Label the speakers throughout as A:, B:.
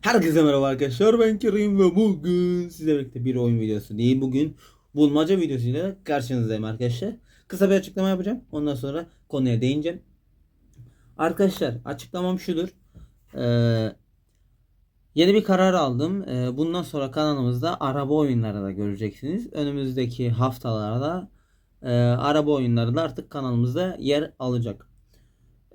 A: Herkese merhaba arkadaşlar ben Kerim ve bugün sizlerle birlikte bir oyun videosu değil bugün bulmaca videosuyla karşınızdayım arkadaşlar. Kısa bir açıklama yapacağım ondan sonra konuya değineceğim. Arkadaşlar açıklamam şudur. Ee, yeni bir karar aldım. Ee, bundan sonra kanalımızda araba oyunları da göreceksiniz. Önümüzdeki haftalarda e, araba oyunları da artık kanalımızda yer alacak.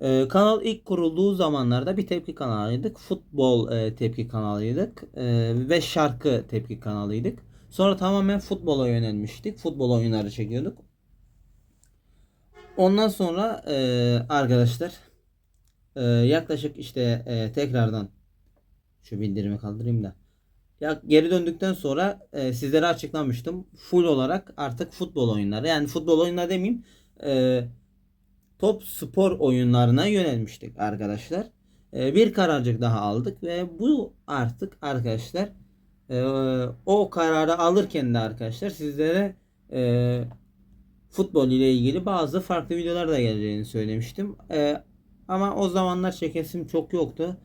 A: Ee, kanal ilk kurulduğu zamanlarda bir tepki kanalıydık. Futbol e, tepki kanalıydık. E, ve şarkı tepki kanalıydık. Sonra tamamen futbola yönelmiştik. Futbol oyunları çekiyorduk. Ondan sonra e, arkadaşlar e, yaklaşık işte e, tekrardan şu bildirimi kaldırayım da. Ya geri döndükten sonra e, sizlere açıklamıştım. Full olarak artık futbol oyunları. Yani futbol oyunları demeyeyim. E, top spor oyunlarına yönelmiştik arkadaşlar. Ee, bir kararcık daha aldık ve bu artık arkadaşlar e, o kararı alırken de arkadaşlar sizlere e, futbol ile ilgili bazı farklı videolar da geleceğini söylemiştim. E, ama o zamanlar çekesim çok yoktu.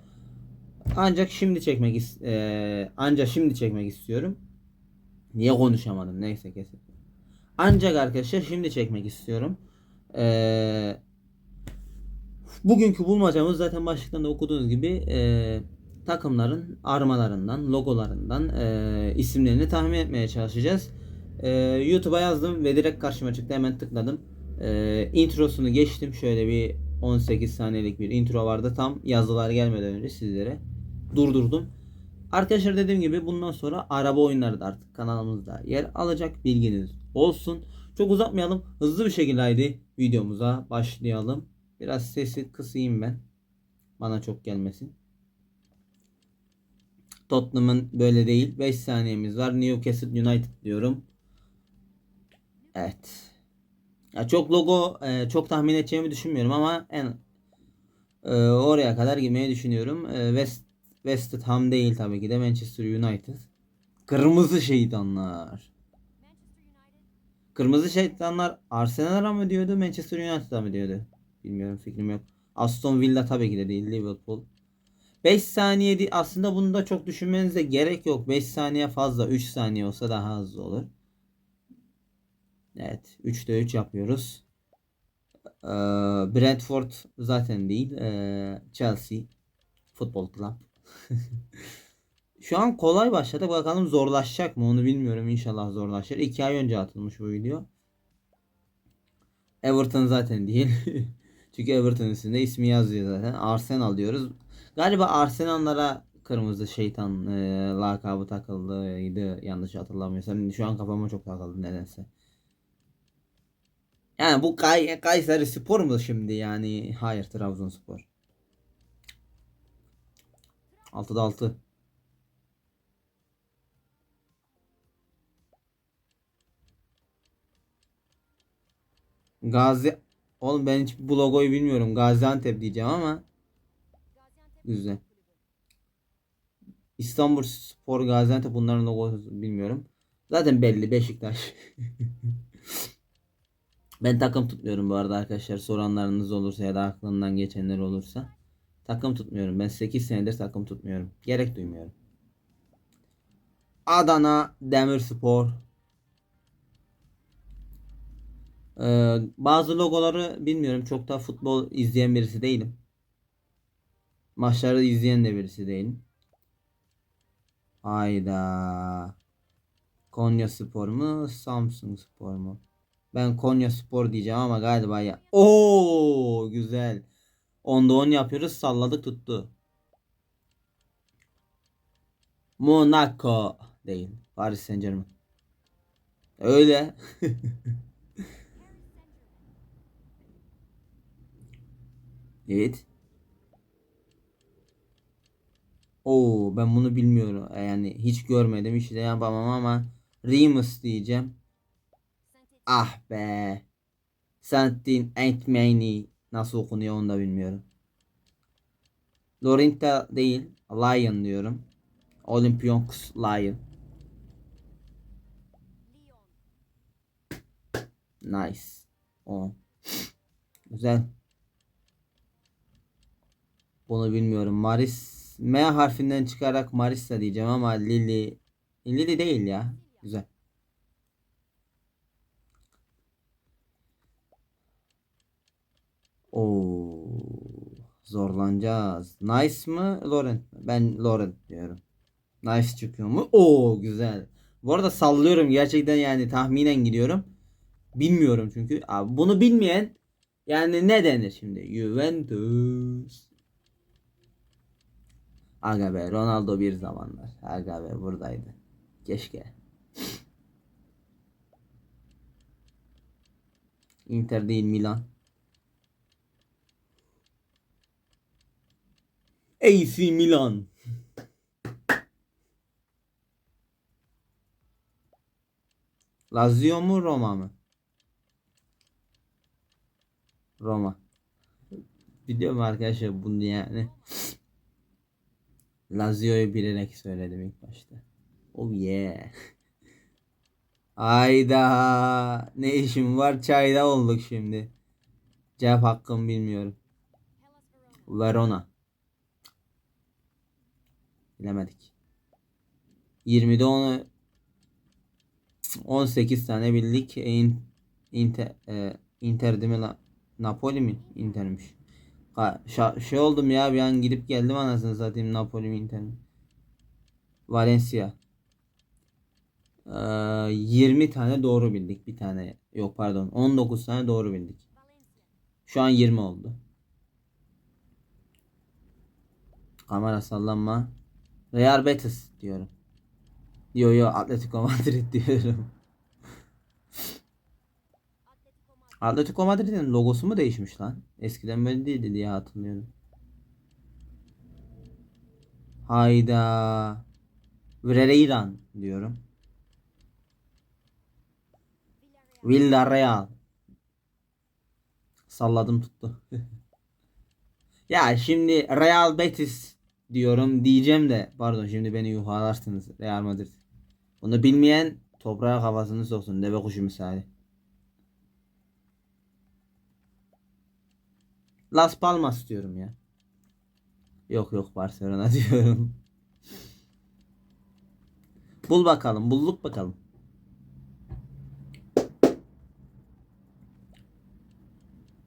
A: Ancak şimdi çekmek e, ancak şimdi çekmek istiyorum. Niye konuşamadım? Neyse kesin. Ancak arkadaşlar şimdi çekmek istiyorum. Ee, bugünkü bulmacamız zaten başlıktan da okuduğunuz gibi e, takımların armalarından, logolarından e, isimlerini tahmin etmeye çalışacağız. E, YouTube'a yazdım ve direkt karşıma çıktı. Hemen tıkladım. E, introsunu geçtim. Şöyle bir 18 saniyelik bir intro vardı. Tam yazılar gelmeden önce sizlere durdurdum. Arkadaşlar dediğim gibi bundan sonra araba oyunları da artık kanalımızda yer alacak. Bilginiz olsun. Çok uzatmayalım. Hızlı bir şekilde haydi videomuza başlayalım. Biraz sesi kısayım ben. Bana çok gelmesin. Tottenham'ın böyle değil. 5 saniyemiz var. Newcastle United diyorum. Evet. Ya çok logo e, çok tahmin edeceğimi düşünmüyorum ama en e, oraya kadar girmeyi düşünüyorum. E, West West Ham değil tabii ki de Manchester United. Kırmızı şeytanlar. Kırmızı şeytanlar Arsenal'a mı diyordu Manchester United'a mı diyordu? Bilmiyorum fikrim yok. Aston Villa tabii ki de değil Liverpool. 5 saniye değil. Aslında bunu da çok düşünmenize gerek yok. 5 saniye fazla. 3 saniye olsa daha hızlı olur. Evet. 3'te 3 yapıyoruz. Ee, Brentford zaten değil. Ee, Chelsea. Futbol Club. Şu an kolay başladı. Bakalım zorlaşacak mı onu bilmiyorum. İnşallah zorlaşır. 2 ay önce atılmış bu video. Everton zaten değil. Çünkü Everton üstünde ismi yazıyor zaten. Arsenal diyoruz. Galiba Arsenal'lara kırmızı şeytan e, lakabı takıldıydı. Yanlış hatırlamıyorsam. Şu an kafama çok takıldı nedense. Yani bu Kay Kayseri Spor mu şimdi yani? Hayır Trabzonspor. 6'da 6. Gazi Oğlum ben hiç bu logoyu bilmiyorum. Gaziantep diyeceğim ama güzel. İstanbul Spor Gaziantep bunların logosu bilmiyorum. Zaten belli Beşiktaş. ben takım tutmuyorum bu arada arkadaşlar. Soranlarınız olursa ya da aklından geçenler olursa. Takım tutmuyorum. Ben 8 senedir takım tutmuyorum. Gerek duymuyorum. Adana Demirspor Ee, bazı logoları bilmiyorum. Çok da futbol izleyen birisi değilim. Maçları izleyen de birisi değilim. Hayda. Konya Spor mu? Samsun Spor mu? Ben Konya Spor diyeceğim ama galiba ya. Oo güzel. Onda 10 yapıyoruz. Salladık tuttu. Monaco değil. Paris Saint Germain. Öyle. Evet. Oo ben bunu bilmiyorum. Yani hiç görmedim. Hiç de yapamam ama Remus diyeceğim. Ah be. Saint Entmeni nasıl okunuyor onu da bilmiyorum. Lorinta değil. Lion diyorum. Olympiakos Lion. Nice. O. Güzel. Bunu bilmiyorum. Maris M harfinden çıkarak Marissa diyeceğim ama Lily Lily değil ya. Güzel. Oo, zorlanacağız. Nice mı? Laurent? Ben Laurent diyorum. Nice çıkıyor mu? Oo güzel. Bu arada sallıyorum gerçekten yani tahminen gidiyorum. Bilmiyorum çünkü. Abi bunu bilmeyen yani ne denir şimdi? Juventus. Aga be Ronaldo bir zamanlar. Aga be buradaydı. Keşke. Inter değil Milan. AC Milan. Lazio mu Roma mı? Roma. Biliyorum arkadaşlar bunu yani. Lazio'yu bilerek söyledim ilk başta. Oh yeah. Ayda ne işim var çayda olduk şimdi. Cevap hakkım bilmiyorum. Verona. Bilemedik. 20'de onu 18 tane bildik. E, in, Inter, e, Inter lan? Napoli mi? Inter'miş. Şa- şey oldum ya bir an gidip geldim anasını satayım Napoli mi Inter mi? Valencia. Ee, 20 tane doğru bildik. Bir tane yok pardon 19 tane doğru bildik. Şu an 20 oldu. Kamera sallanma. Real Betis diyorum. Yo yo Atletico Madrid diyorum. Atletico Madrid'in logosu mu değişmiş lan? Eskiden böyle değildi diye hatırlıyorum. Hayda. Villarreal diyorum. Villarreal. Salladım tuttu. ya şimdi Real Betis diyorum diyeceğim de pardon şimdi beni yuhalarsınız Real Madrid. Bunu bilmeyen toprağa kafasını soksun deve kuşu misali. Las Palmas diyorum ya. Yok yok Barcelona diyorum. Bul bakalım. Bulduk bakalım.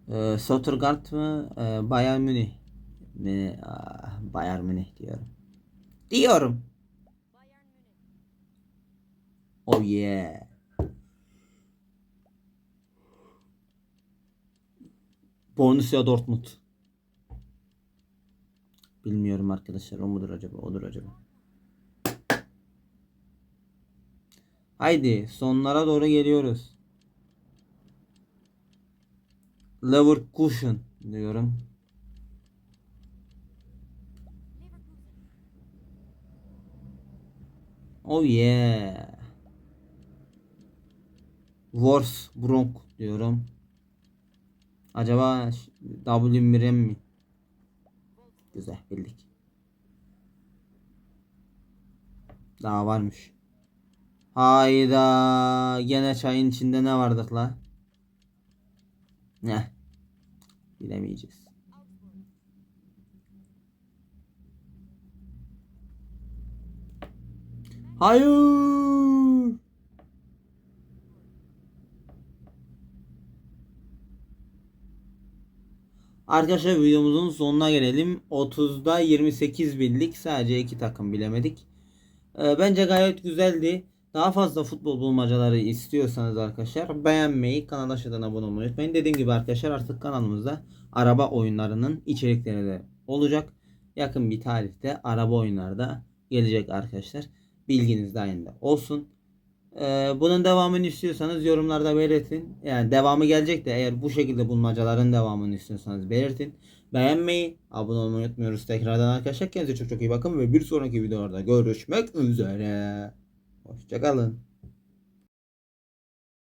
A: Ee, Stuttgart mı? Ee, Bayern Münih mi? Ah, Bayern Münih diyorum. Diyorum. Oh yeah. Borussia Dortmund. Bilmiyorum arkadaşlar. O mudur acaba? Odur acaba. Haydi sonlara doğru geliyoruz. Leverkusen diyorum. Oh yeah. Wolfsburg diyorum. Acaba W Mirem mi? Güzel bildik. Daha varmış. Hayda. Gene çayın içinde ne vardık la? Ne? Bilemeyeceğiz. Hayır. Arkadaşlar videomuzun sonuna gelelim. 30'da 28 bildik. Sadece iki takım bilemedik. Ee, bence gayet güzeldi. Daha fazla futbol bulmacaları istiyorsanız arkadaşlar beğenmeyi, kanala aşağıdan abone olmayı unutmayın. Dediğim gibi arkadaşlar artık kanalımızda araba oyunlarının içerikleri de olacak. Yakın bir tarihte araba oyunları da gelecek arkadaşlar. Bilginiz dahilinde olsun. Ee, bunun devamını istiyorsanız yorumlarda belirtin. Yani devamı gelecek de eğer bu şekilde bulmacaların devamını istiyorsanız belirtin. Beğenmeyi, abone olmayı unutmuyoruz tekrardan arkadaşlar. Kendinize çok çok iyi bakın ve bir sonraki videolarda görüşmek üzere. Hoşçakalın.